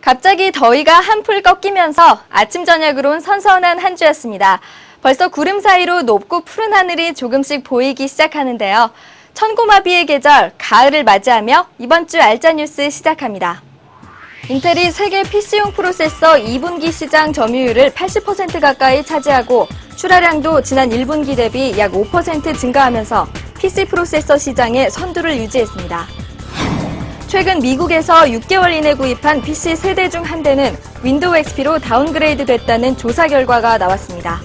갑자기 더위가 한풀 꺾이면서 아침 저녁으론 선선한 한 주였습니다. 벌써 구름 사이로 높고 푸른 하늘이 조금씩 보이기 시작하는데요. 천고마비의 계절, 가을을 맞이하며 이번 주 알짜 뉴스 시작합니다. 인텔이 세계 PC용 프로세서 2분기 시장 점유율을 80% 가까이 차지하고 출하량도 지난 1분기 대비 약 5% 증가하면서 PC 프로세서 시장의 선두를 유지했습니다. 최근 미국에서 6개월 이내 구입한 PC 세대 중 한 대는 윈도우 XP로 다운그레이드 됐다는 조사 결과가 나왔습니다.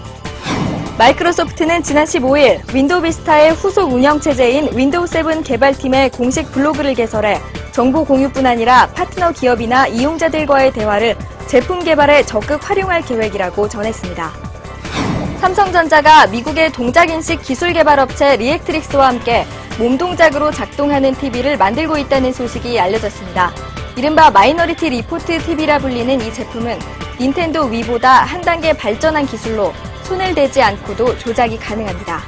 마이크로소프트는 지난 15일 윈도우 비스타의 후속 운영체제인 윈도우 7 개발팀의 공식 블로그를 개설해 정보 공유뿐 아니라 파트너 기업이나 이용자들과의 대화를 제품 개발에 적극 활용할 계획이라고 전했습니다. 삼성전자가 미국의 동작인식 기술 개발 업체 리액트릭스와 함께 몸 동작으로 작동하는 TV를 만들고 있다는 소식이 알려졌습니다. 이른바 마이너리티 리포트 TV라 불리는 이 제품은 닌텐도 위보다 한 단계 발전한 기술로 손을 대지 않고도 조작이 가능합니다.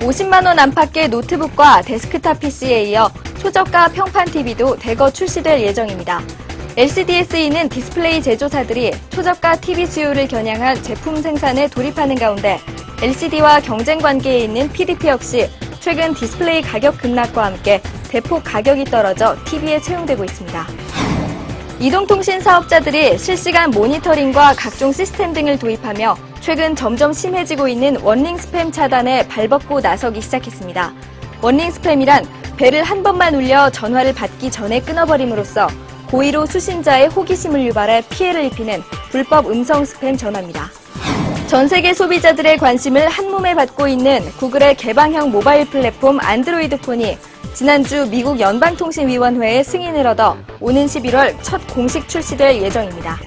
50만원 안팎의 노트북과 데스크탑 PC에 이어 초저가 평판 TV도 대거 출시될 예정입니다. LCDSE는 디스플레이 제조사들이 초저가 TV 수요를 겨냥한 제품 생산에 돌입하는 가운데 LCD와 경쟁 관계에 있는 PDP 역시 최근 디스플레이 가격 급락과 함께 대폭 가격이 떨어져 TV에 채용되고 있습니다. 이동통신 사업자들이 실시간 모니터링과 각종 시스템 등을 도입하며 최근 점점 심해지고 있는 원링 스팸 차단에 발벗고 나서기 시작했습니다. 원링 스팸이란 배를 한 번만 울려 전화를 받기 전에 끊어버림으로써 고의로 수신자의 호기심을 유발해 피해를 입히는 불법 음성 스팸 전화입니다. 전 세계 소비자들의 관심을 한 몸에 받고 있는 구글의 개방형 모바일 플랫폼 안드로이드 폰이 지난주 미국 연방통신위원회의 승인을 얻어 오는 11월 첫 공식 출시될 예정입니다.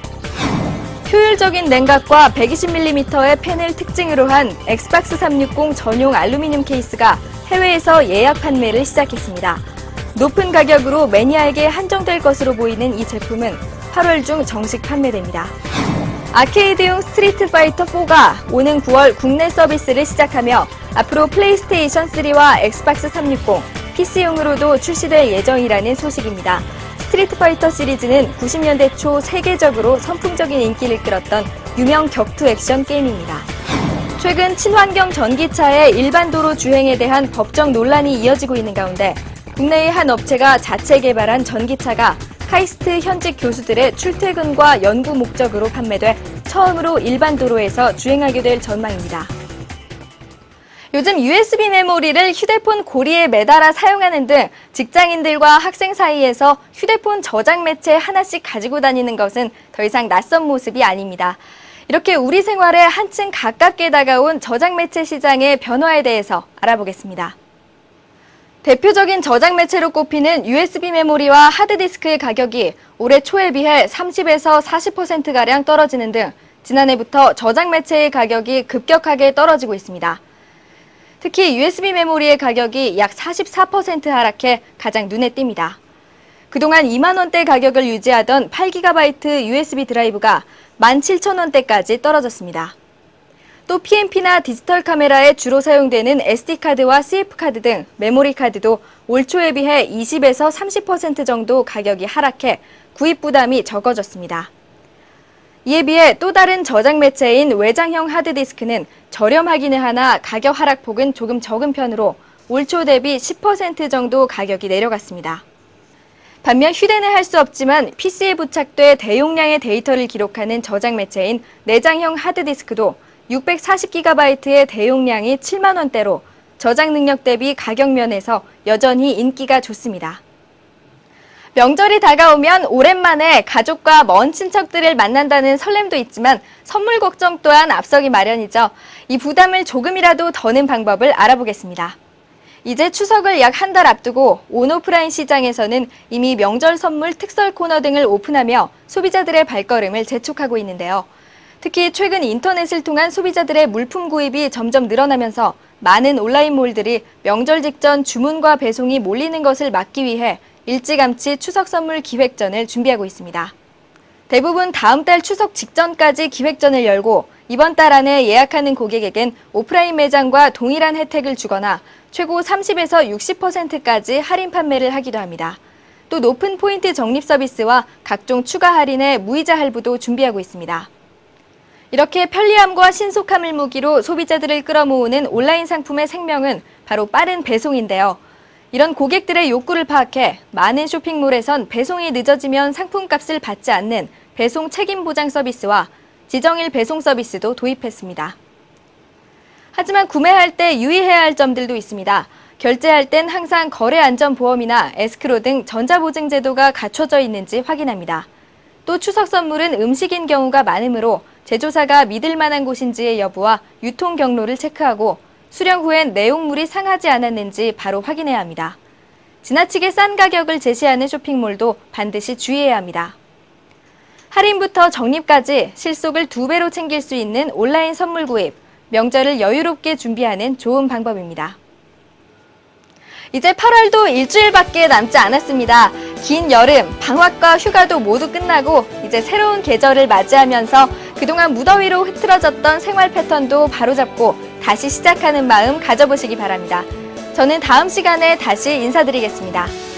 효율적인 냉각과 120mm의 펜을 특징으로 한 엑스박스 360 전용 알루미늄 케이스가 해외에서 예약 판매를 시작했습니다. 높은 가격으로 매니아에게 한정될 것으로 보이는 이 제품은 8월 중 정식 판매됩니다. 아케이드용 스트리트 파이터 4가 오는 9월 국내 서비스를 시작하며 앞으로 플레이스테이션 3와 엑스박스 360, PC용으로도 출시될 예정이라는 소식입니다. 스트리트 파이터 시리즈는 90년대 초 세계적으로 선풍적인 인기를 끌었던 유명 격투 액션 게임입니다. 최근 친환경 전기차의 일반 도로 주행에 대한 법적 논란이 이어지고 있는 가운데 국내의 한 업체가 자체 개발한 전기차가 카이스트 현직 교수들의 출퇴근과 연구 목적으로 판매돼 처음으로 일반 도로에서 주행하게 될 전망입니다. 요즘 USB 메모리를 휴대폰 고리에 매달아 사용하는 등 직장인들과 학생 사이에서 휴대폰 저장 매체 하나씩 가지고 다니는 것은 더 이상 낯선 모습이 아닙니다. 이렇게 우리 생활에 한층 가깝게 다가온 저장 매체 시장의 변화에 대해서 알아보겠습니다. 대표적인 저장 매체로 꼽히는 USB 메모리와 하드디스크의 가격이 올해 초에 비해 30에서 40%가량 떨어지는 등 지난해부터 저장 매체의 가격이 급격하게 떨어지고 있습니다. 특히 USB 메모리의 가격이 약 44% 하락해 가장 눈에 띕니다. 그동안 2만 원대 가격을 유지하던 8GB USB 드라이브가 17,000원대까지 떨어졌습니다. 또 PMP나 디지털 카메라에 주로 사용되는 SD카드와 CF카드 등 메모리 카드도 올 초에 비해 20에서 30% 정도 가격이 하락해 구입 부담이 적어졌습니다. 이에 비해 또 다른 저장 매체인 외장형 하드디스크는 저렴하기는 하나 가격 하락폭은 조금 적은 편으로 올 초 대비 10% 정도 가격이 내려갔습니다. 반면 휴대는 할 수 없지만 PC에 부착돼 대용량의 데이터를 기록하는 저장 매체인 내장형 하드디스크도 640GB의 대용량이 7만 원대로 저장 능력 대비 가격 면에서 여전히 인기가 좋습니다. 명절이 다가오면 오랜만에 가족과 먼 친척들을 만난다는 설렘도 있지만 선물 걱정 또한 앞서기 마련이죠. 이 부담을 조금이라도 더는 방법을 알아보겠습니다. 이제 추석을 약 한 달 앞두고 온오프라인 시장에서는 이미 명절 선물 특설 코너 등을 오픈하며 소비자들의 발걸음을 재촉하고 있는데요. 특히 최근 인터넷을 통한 소비자들의 물품 구입이 점점 늘어나면서 많은 온라인몰들이 명절 직전 주문과 배송이 몰리는 것을 막기 위해 일찌감치 추석 선물 기획전을 준비하고 있습니다. 대부분 다음 달 추석 직전까지 기획전을 열고 이번 달 안에 예약하는 고객에겐 오프라인 매장과 동일한 혜택을 주거나 최고 30에서 60%까지 할인 판매를 하기도 합니다. 또 높은 포인트 적립 서비스와 각종 추가 할인의 무이자 할부도 준비하고 있습니다. 이렇게 편리함과 신속함을 무기로 소비자들을 끌어모으는 온라인 상품의 생명은 바로 빠른 배송인데요. 이런 고객들의 욕구를 파악해 많은 쇼핑몰에선 배송이 늦어지면 상품값을 받지 않는 배송 책임 보장 서비스와 지정일 배송 서비스도 도입했습니다. 하지만 구매할 때 유의해야 할 점들도 있습니다. 결제할 땐 항상 거래 안전 보험이나 에스크로 등 전자보증 제도가 갖춰져 있는지 확인합니다. 또 추석 선물은 음식인 경우가 많으므로 제조사가 믿을 만한 곳인지의 여부와 유통 경로를 체크하고 수령 후엔 내용물이 상하지 않았는지 바로 확인해야 합니다. 지나치게 싼 가격을 제시하는 쇼핑몰도 반드시 주의해야 합니다. 할인부터 적립까지 실속을 두 배로 챙길 수 있는 온라인 선물 구입, 명절을 여유롭게 준비하는 좋은 방법입니다. 이제 8월도 일주일밖에 남지 않았습니다. 긴 여름, 방학과 휴가도 모두 끝나고 이제 새로운 계절을 맞이하면서 그동안 무더위로 흐트러졌던 생활 패턴도 바로잡고 다시 시작하는 마음 가져보시기 바랍니다. 저는 다음 시간에 다시 인사드리겠습니다.